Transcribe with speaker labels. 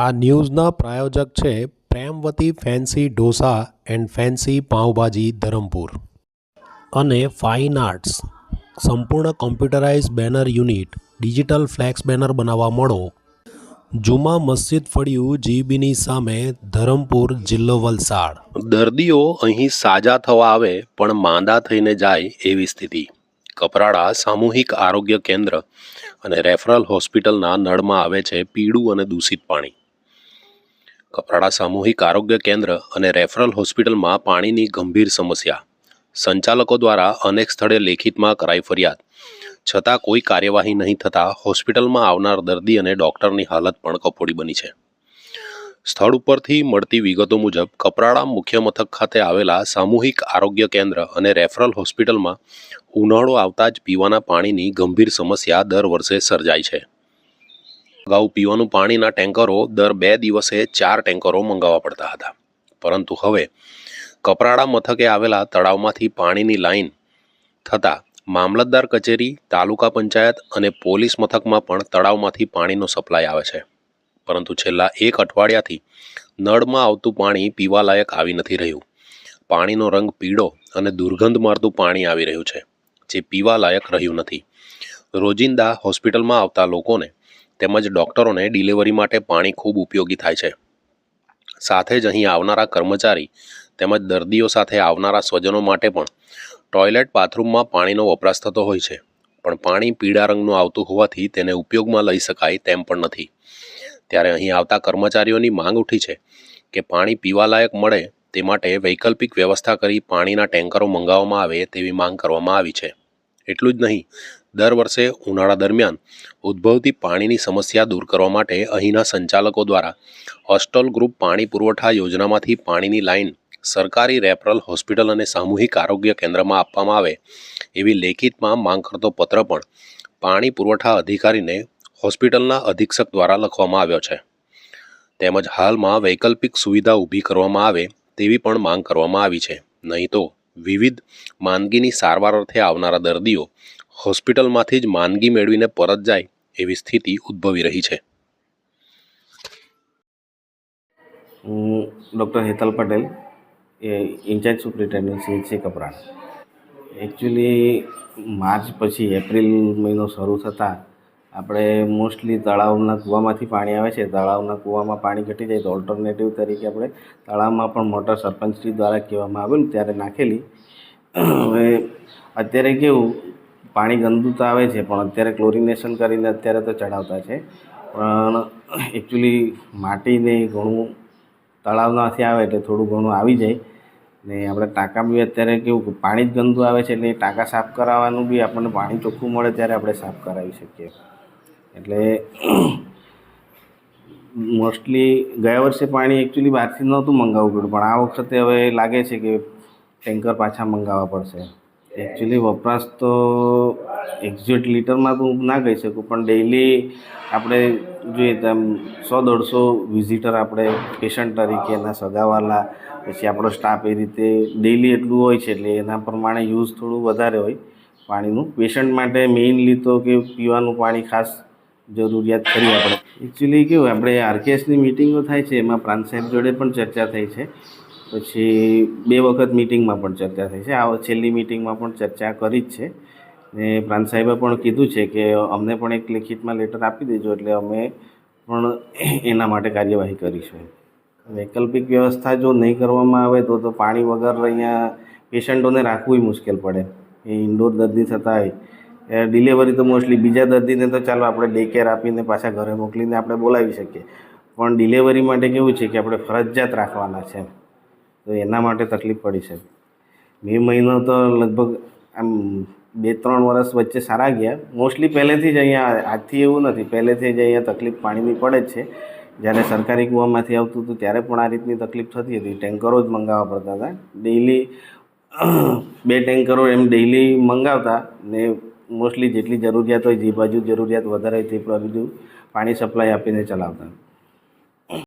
Speaker 1: આ ન્યૂઝના પ્રાયોજક છે Premvati fancy dosa and fancy pav bhaji Dharampur. અને ફાઇન આર્ટ્સ. સંપૂર્ણ computerise banner unit, digital flex banner બનાવવા મળો. જુમા મસ્જિદ ફળિયું જીબીની સામે ધરમપુર જિલ્લો વલસાડ. દર્દીઓ અહીં સાજા થવા આવે, પણ માંદા થઈને જાય એવી સ્થિતિ. કપરાડા સામૂહિક આરોગ્ય કેન્દ્ર અને રેફરલ હોસ્પિટલના નળમાં આવે છે પીળું અને દૂષિત પાણી. કપરાડા સામૂહિક આરોગ્ય કેન્દ્ર અને રેફરલ હોસ્પિટલમાં પાણીની ગંભીર સમસ્યા. સંચાલકો દ્વારા અનેક સ્થળે લેખિતમાં કરાઈ ફરિયાદ. છતાં કોઈ કાર્યવાહી નહીં થતાં હોસ્પિટલમાં આવનાર દર્દી અને ડોક્ટરની હાલત પણ કફોડી બની છે. સ્થળ ઉપરથી મળતી વિગતો મુજબ, કપરાડા મુખ્ય મથક ખાતે આવેલા સામૂહિક આરોગ્ય કેન્દ્ર અને રેફરલ હોસ્પિટલમાં ઉનાળો આવતા જ પીવાના પાણીની ગંભીર સમસ્યા દર વર્ષે સર્જાય છે. અગાઉ પીવાનું પાણીના ટેન્કરો દર બે દિવસે ચાર ટેન્કરો મંગાવવા પડતા હતા. પરંતુ હવે કપરાડા મથકે આવેલા તળાવમાંથી પાણીની લાઈન થતાં મામલતદાર કચેરી, તાલુકા પંચાયત અને પોલીસ મથકમાં પણ તળાવમાંથી પાણીનો સપ્લાય આવે છે. પરંતુ છેલ્લા એક અઠવાડિયાથી નળમાં આવતું પાણી પીવાલાયક આવી નથી રહ્યું. પાણીનો રંગ પીળો અને દુર્ગંધ મારતું પાણી આવી રહ્યું છે, જે પીવાલાયક રહ્યું નથી. રોજિંદા હોસ્પિટલમાં આવતા લોકોને તેમજ ડૉક્ટરોને ડિલિવરી માટે પાણી ખૂબ ઉપયોગી થાય છે. સાથે જ અહીં આવનારા કર્મચારી તેમજ દર્દીઓ સાથે આવનારા સ્વજનો માટે પણ ટોયલેટ બાથરૂમમાં પાણીનો વપરાશ થતો હોય છે, પણ પાણી પીળા રંગનું આવતું હોવાથી તેને ઉપયોગમાં લઈ શકાય તેમ પણ નથી. ત્યારે અહીં આવતા કર્મચારીઓની માંગ ઉઠી છે કે પાણી પીવાલાયક મળે તે માટે વૈકલ્પિક વ્યવસ્થા કરી પાણીના ટેન્કરો મંગાવવામાં આવે તેવી માંગ કરવામાં આવી છે. એટલું જ નહીં દર વર્ષે ઉનાળા દરમિયાન ઉદ્ભવતી પાણીની સમસ્યા દૂર કરવા માટે અહીંના સંચાલકો દ્વારા હોસ્ટલ ગ્રુપ પાણી પુરવઠા યોજનામાંથી પાણીની લાઈન સરકારી રેફરલ હોસ્પિટલ અને સામૂહિક આરોગ્ય કેન્દ્રમાં આપવામાં આવે એવી લેખિતમાં માંગ કરતો પત્ર પણ પાણી પુરવઠા અધિકારીને હોસ્પિટલના અધિક્ષક દ્વારા લખવામાં આવ્યો છે. તેમજ હાલમાં વૈકલ્પિક સુવિધા ઊભી કરવામાં આવે તેવી પણ માંગ કરવામાં આવી છે. નહીં તો વિવિધ માંદગીની સારવાર અર્થે આવનારા દર્દીઓ હોસ્પિટલમાંથી જ માંદગી મેળવીને પરત જાય એવી સ્થિતિ ઉદ્ભવી રહી છે.
Speaker 2: હું doctor Hetal Patel, A in charge superintendent CHC Kapran. Actually March પછી એપ્રિલ મહિનો શરૂ થતાં આપણે મોસ્ટલી તળાવના કૂવામાંથી પાણી આવે છે. તળાવના કૂવામાં પાણી ઘટી જાય તો ઓલ્ટરનેટિવ તરીકે આપણે તળાવમાં પણ મોટર સરપંચશ્રી દ્વારા કહેવામાં આવેલું ત્યારે નાખેલી. હવે અત્યારે કેવું પાણી ગંદુ તો આવે છે, પણ અત્યારે ક્લોરિનેશન કરીને અત્યારે તો ચડાવતા છે. પણ એકચ્યુઅલી માટીને ઘણું તળાવમાંથી આવે એટલે થોડું ઘણું આવી જાય. ને આપણે ટાંકા બી અત્યારે કેવું કે પાણી જ ગંદુ આવે છે, એટલે એ ટાંકા સાફ કરાવવાનું બી આપણને પાણી ચોખ્ખું મળે ત્યારે આપણે સાફ કરાવી શકીએ. એટલે મોસ્ટલી ગયા વર્ષે પાણી એકચ્યુઅલી બહારથી નહોતું મંગાવવું પડ્યું, પણ આ વખતે હવે લાગે છે કે ટેન્કર પાછા મંગાવવા પડશે. એકચ્યુઅલી વપરાશ તો એક્ઝેક્ટ લીટરમાં તો હું ના કહી શકું, પણ ડેઈલી આપણે જોઈએ તો આમ સો દોઢસો વિઝિટર આપણે પેશન્ટ તરીકે, એના સગાવાલા, પછી આપણો સ્ટાફ એ રીતે ડેઈલી એટલું હોય છે, એટલે એના પ્રમાણે યુઝ થોડું વધારે હોય પાણીનું. પેશન્ટ માટે મેઇનલી તો કે પીવાનું પાણી ખાસ જરૂરિયાત કરી આપણે. એકચ્યુઅલી કેવું, આપણે આરકેએસની મિટિંગો થાય છે, એમાં પ્રાંત સાહેબ જોડે પણ ચર્ચા થઈ છે. પછી બે વખત મિટિંગમાં પણ ચર્ચા થઈ છે. આ છેલ્લી મિટિંગમાં પણ ચર્ચા કરી જ છે. ને પ્રાંત સાહેબે પણ કીધું છે કે અમને પણ એક લેખિતમાં લેટર આપી દેજો એટલે અમે પણ એના માટે કાર્યવાહી કરીશું. વૈકલ્પિક વ્યવસ્થા જો નહીં કરવામાં આવે તો તો પાણી વગર અહીંયા પેશન્ટોને રાખવું મુશ્કેલ પડે. એ ઇન્ડોર દર્દી થતા હોય. ડિલિવરી તો મોસ્ટલી બીજા દર્દીને તો ચાલો આપણે ડે કેર આપીને પાછા ઘરે મોકલીને આપણે બોલાવી શકીએ. પણ ડિલિવરી માટે કેવું છે કે આપણે ફરજિયાત રાખવાના છે. તો એના માટે તકલીફ પડી શકે મે મહિનો તો લગભગ આમ બે ત્રણ વર્ષ વચ્ચે સારા ગયા. મોસ્ટલી પહેલેથી જ અહીંયા આજથી એવું નથી. પહેલેથી જ અહીંયા તકલીફ પાણીની પડે જ છે. જ્યારે સરકારી કૂવામાંથી આવતું હતું ત્યારે પણ આ રીતની તકલીફ થતી હતી. ટેન્કરો જ મંગાવવા પડતા હતા. ડેઈલી બે ટેન્કરો એમ ડેઈલી મંગાવતા ને મોસ્ટલી જેટલી જરૂરિયાત હોય, જે બાજુ જરૂરિયાત વધારે હોય તે બાજુ પાણી સપ્લાય આપીને ચલાવતા.